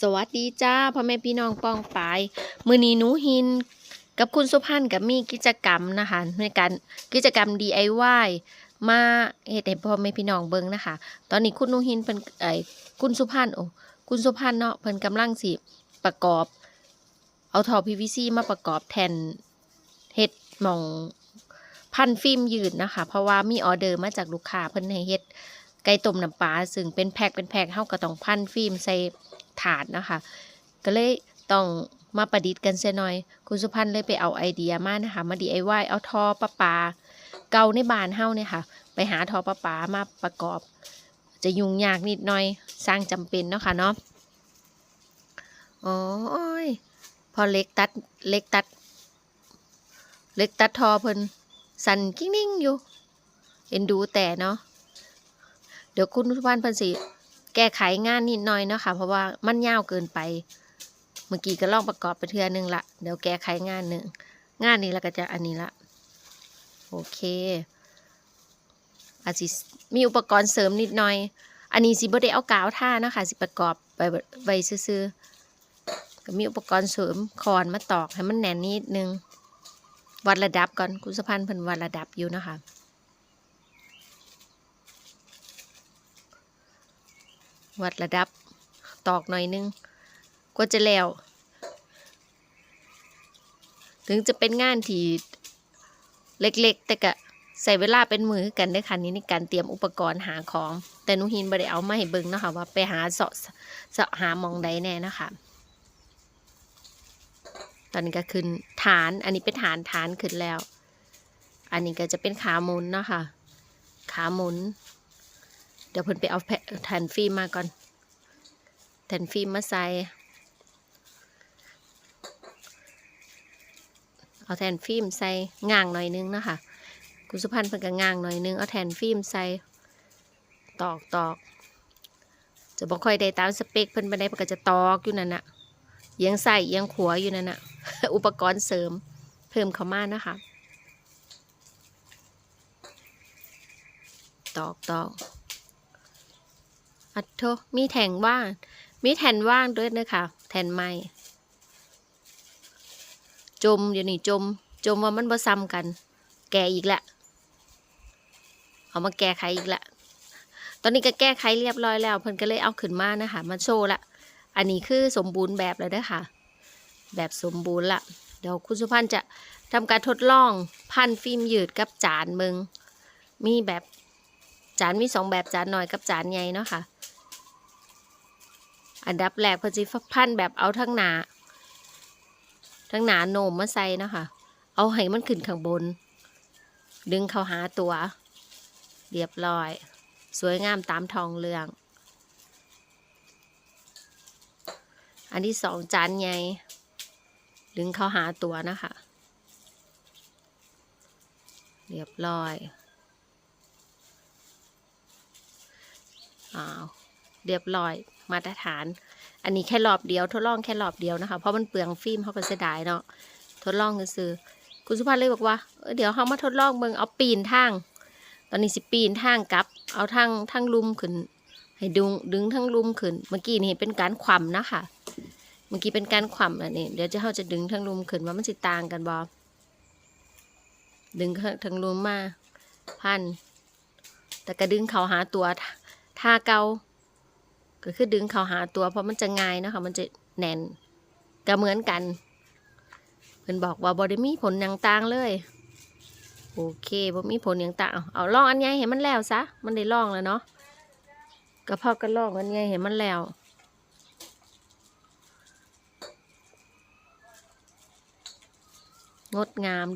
สวัสดีจ้าพ่อแม่พี่น้องป้องปายมือนีหนูหิน กับคุณสุพันธ์กับมีกิจกรรมนะคะในการกิจกรรม DIY มาเฮ็ดให้พ่อแม่พี่น้องเบิ่งนะคะ ตอนนี้คุณหนูหินเพิ่นไอ้คุณสุพันธ์โอ้คุณสุพันธ์เนาะเพิ่นกำลังสิประกอบ เอาท่อ PVC มาประกอบแทนเฮ็ดมองพันฟิล์มยืดนะคะ เพราะว่ามีออเดอร์มาจากลูกค้าเพิ่นให้เฮ็ด ไก่ต้มน้ำปลาซึ่งเป็นแพ็คเป็นแพ็คเฮาก็ต้องพันฟิล์มใส่ถาดนะคะ ก็เลยต้องมาประดิษฐ์กันเสียหน่อย คุณสุพันธ์เลยไปเอาไอเดียมานะคะ มา DIY เอาทอประปา เก่าในบ้านเฮาเนี่ยค่ะ ไปหาทอประปามาประกอบ จะยุ่งยากนิดหน่อยสร้างจำเป็นเนาะค่ะเนาะโอ้ยพอเล็กตัดเล็กตัด เล็กตัดทอเพิ่นสั่นกิ้งนิ่งอยู่ เอ็นดูแต่เนาะ เดี๋ยวคุณทุกท่านเพิ่นสิแก้ไขงานนิดหน่อยเนาะค่ะ เพราะว่ามันยาวเกินไป เมื่อกี้ก็ลองประกอบไปเทื่อนึงละเดี๋ยวแก้ไขงานหนึ่งงานนี้แล้วก็จะอันนี้ละโอเคอาจสิมีอุปกรณ์เสริมนิดหน่อย อันนี้สิบ่ได้เอากาวท่าเนาะคะสิประกอบไปไว้ซื่อๆก็มีอุปกรณ์เสริมคอนมาตอกให้มันแน่นนิดนึงวัดระดับก่อนคุณสะพันเพิ่นวัดระดับอยู่นะคะ วัดระดับ ตอกหน่อยนึงกว่าจะแล้ว ถึงจะเป็นงานที่เล็กๆ แต่ก็ใส่เวลาเป็นมือกันได้ค่ะนี้ในการเตรียมอุปกรณ์หาของ แต่นุหินบ่ได้เอามาให้เบิ่งนะคะว่าไปหาเสาะเสาะหามองใดแน่นะคะตอนนี้ก็ขึ้นฐาน อันนี้เป็นฐานฐานขึ้นแล้ว อันนี้ก็จะเป็นขาหมุนนะคะ ขาหมุน เดี๋ยวเพิ่นไปเอาแผ่นฟิล์มมาก่อนแผ่นฟิล์มมาใส่เอาแทนฟิล์มใส่ง่างหน่อยนึงนะคะคุณสุพันธ์เพิ่นก็ง่างหน่อยนึงเอาแทนฟิล์มใส่ตอกตอกจะบ่ค่อยได้ตามสเปคเพิ่นไปได้เพิ่นก็จะตอกอยู่นั่นน่ะเอียงใส่เอียงขวาอยู่นั่นน่ะอุปกรณ์เสริมเพิ่มเข้ามานะคะตอกตอก อัดโทมีแทงว่าง มีแทนว่างด้วยนะคะแทนไม้จมอยู่นี่จม จมว่ามันบ่ซ้ำกัน แก่อีกละเอามาแก้ไขอีกละตอนนี้ก็แก้ไขเรียบร้อยแล้วเพิ่นก็เลยเอาขึ้นมานะคะมาโชว์ละอันนี้คือสมบูรณ์แบบแล้วเด้อค่ะแบบสมบูรณ์ละเดี๋ยวคุณสุพันจะทำการทดลองพันฟิล์มยืดกับจานมึง มีแบบจานมีสองแบบจานหน่อยกับจานใหญ่เนาะค่ะ อันดับแรกเพอจิพันแบบเอาทั้งหนา ทั้งหนาโหนมมาใส่นะคะ เอาให้มันขึ้นข้างบน ดึงเข้าหาตัว เรียบร้อย สวยงามตามทองเรือง อันที่สองจานใหญ่ ดึงเข้าหาตัวนะคะ เรียบร้อยอ้าวเรียบร้อย มาตรฐาน อันนี้แค่รอบเดียวทดลองแค่รอบเดียวนะคะ เพราะมันเปลืองฟิล์มเขาก็เสียดายเนาะทดลองซื้อคุณสุภาพเลยบอกว่าเเดี๋ยวเขามาทดลองเบิ่งเอาปีนทาง ตอนนี้สิปีนทางกลับ เอาทางทางลุมขึ้น ให้ดึงดึงทั้งลุมขึ้น เมื่อกี้นี่เป็นการขวำนะคะ เมื่อกี้เป็นการขวำอันนี้เดี๋ยวจะเขาจะดึงทั้งลุมขึ้นว่ามันสิต่างกันบอดึงทั้งลุมมาพันแต่ก็ดึงเขาหาตัวท่าเกา ก็คือดึงเขาหาตัวเพราะมันจะง่ายเนาะคะมันจะแน่นก็เหมือนกันเพิ่นบอกว่าบอได้มีผลอย่างต่างเลย โอเคบ่มีผลอย่างต่างเอาลองอันใหญ่เห็นมันแล้วซะมันได้ลองแล้วเนาะก็พอกันลองอันใหญ่เห็นมันแล้วงดงาม